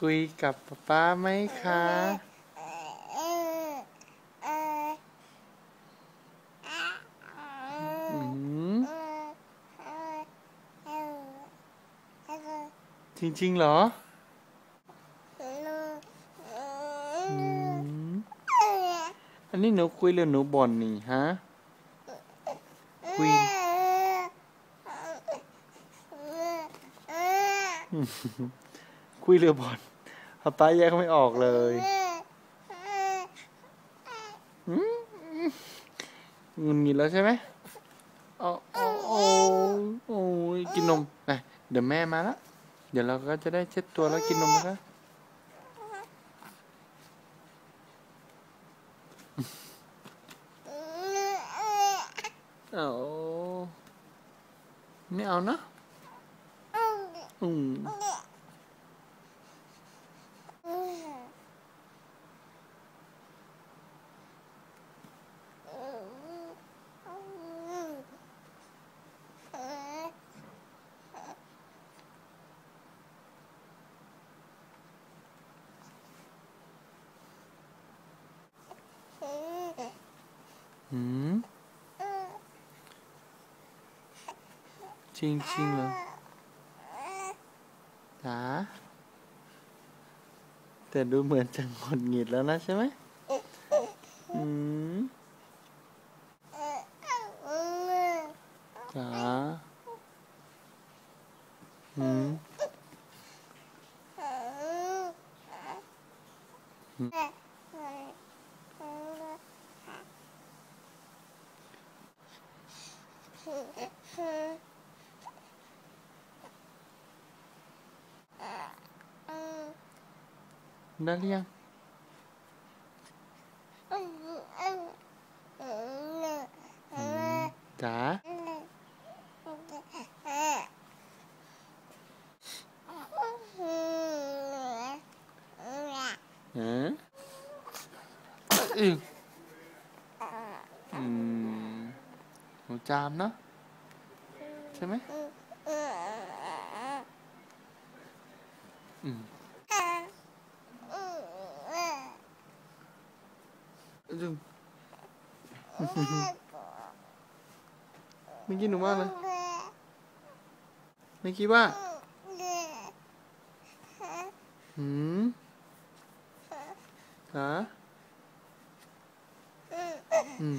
คุยกับป๊าป๊าไหมคะ จริงๆเหรอออันนี้หนูคุยหรือหนูบ่นนี่ฮะ คุย คุยหรือบ่นป๊าป๊าแยกไม่ออกเลยอืมเงินงินแล้วใช่ไหมโอ้โอ้โอ้โอ้ยกินนมไปเดี๋ยวแม่มาแล้วเดี๋ยวเราก็จะได้เช็ดตัวแล้วกินนมนะคะเอาไม่เอานะอืม หืมจริงจริงๆเหรอจ๋าแต่ดูเหมือนจะหงุดหงิดแล้วนะใช่ไหมอืมจ๋าอืมได้หรือยังจ๋าฮะอืม อืมหนูจามเนอะใช่ไหมอืมจึงเมื่อกี้หนูว่าเลยเมื่อกี้ว่าหืมฮะอืม